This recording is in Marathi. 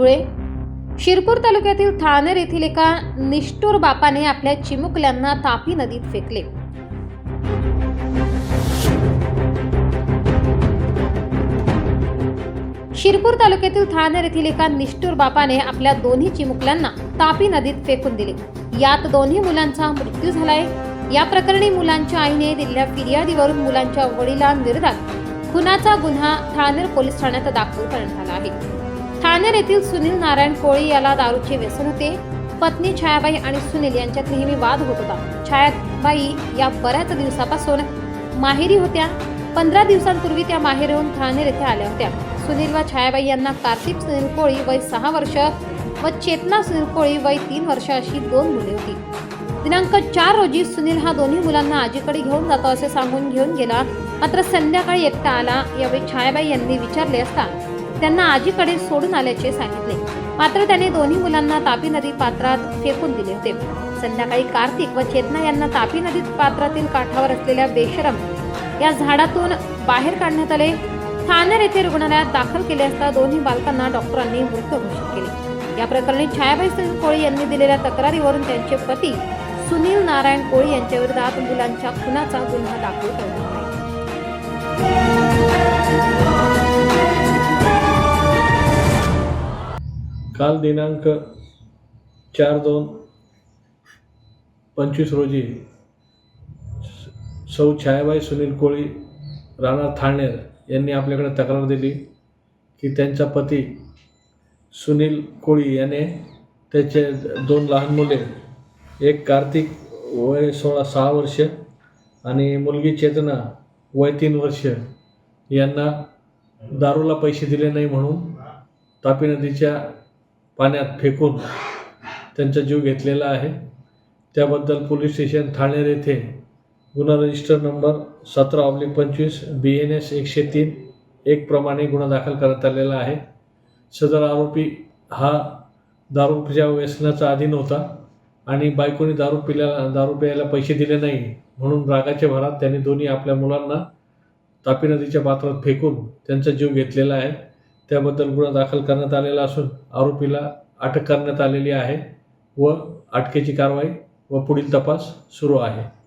धुळे. शिरपूर तालुक्यातील थानेर येथील एका निष्ठुर बापाने आपल्या चिमुकल्यांना तापी नदीत फेकले. शिरपूर तालुक्यातील थानेर येथील एका निष्ठुर बापाने आपल्या दोन्ही चिमुकल्यांना तापी नदीत फेकून दिले. यात दोन्ही मुलांचा मृत्यू झालाय. या प्रकरणी मुलांच्या आईने दिलेल्या फिर्यादीवरून मुलांच्या वडिलांविरोधात खुनाचा गुन्हा ठाणेर पोलीस ठाण्यात दाखल करण्यात आला आहे. ठाणेर येथील सुनील नारायण कोळी याला दारूचे व्यसन होते. पत्नी छायाबाई आणि सुनील यांच्यात नेहमी वाद होत होता. छायाबाई या बऱ्याच दिवसापासून माहेरी होत्या. पंधरा दिवसांपूर्वी त्या माहेरहून ठाणेर येथे आल्या होत्या. सुनील व छायाबाई यांना कार्तिक सुनील कोळी वय सहा वर्ष व चेतना सुनील कोळी वय तीन वर्ष अशी दोन मुले होती. दिनांक चार रोजी सुनील हा दोन्ही मुलांना आजीकडे घेऊन जातो असे सांगून घेऊन गेला. मात्र संध्याकाळी एकटा आला. यावेळी छायाबाई यांनी विचारले असता त्यांना आजीकडे सोडून आल्याचे सांगितले. मात्र त्याने दोन्ही मुलांना तापी नदी पात्रात फेकून दिले होते. संध्याकाळी कार्तिक व चेतना यांना तापी नदी पात्रातील काठावर असलेल्या बेशरम या झाडातून बाहेर काढण्यात आले. ठाणेर येथे रुग्णालयात दाखल केले असता दोन्ही बालकांना डॉक्टरांनी मृत घोषित केले. या प्रकरणी छायाबाई कोळी यांनी दिलेल्या तक्रारीवरून त्यांचे पती सुनील नारायण कोळी यांच्या विरोधात मुलांच्या खुनाचा गुन्हा दाखल करण्यात आला. काल दिनांक चार दोन पंचवीस रोजी स- सौ छायाबाई सुनील कोळी राणा थाळनेर यांनी आपल्याकडे तक्रार दिली की त्यांचा पती सुनील कोळी याने त्याचे दोन लहान मुले एक कार्तिक वय सोळा सहा वर्ष आणि मुलगी चेतना वय तीन वर्ष यांना दारूला पैसे दिले नाही म्हणून तापी नदीच्या पाण्यात फेकून त्यांचा जीव घेतलेला आहे. त्याबद्दल पोलीस स्टेशन ठाणेर येथे गुन्हा रजिस्टर नंबर सतरा ऑब्लिक पंचवीस बी एन एस एकशे तीन एक प्रमाणे गुन्हा दाखल करण्यात आलेला आहे. सदर आरोपी हा दारूच्या व्यसनाचा अधीन होता आणि बायकोने दारू पिल्या दारू प्यायला पैसे दिले नाही म्हणून रागाच्या भरात त्यांनी दोन्ही आपल्या मुलांना तापी नदीच्या पात्रात फेकून त्यांचा जीव घेतलेला आहे. त्याबद्दल गुन्हा दाखल करण्यात आलेला असून आरोपीला अटक करण्यात आलेली आहे व अटकेची कारवाई व पुढील तपास सुरू आहे.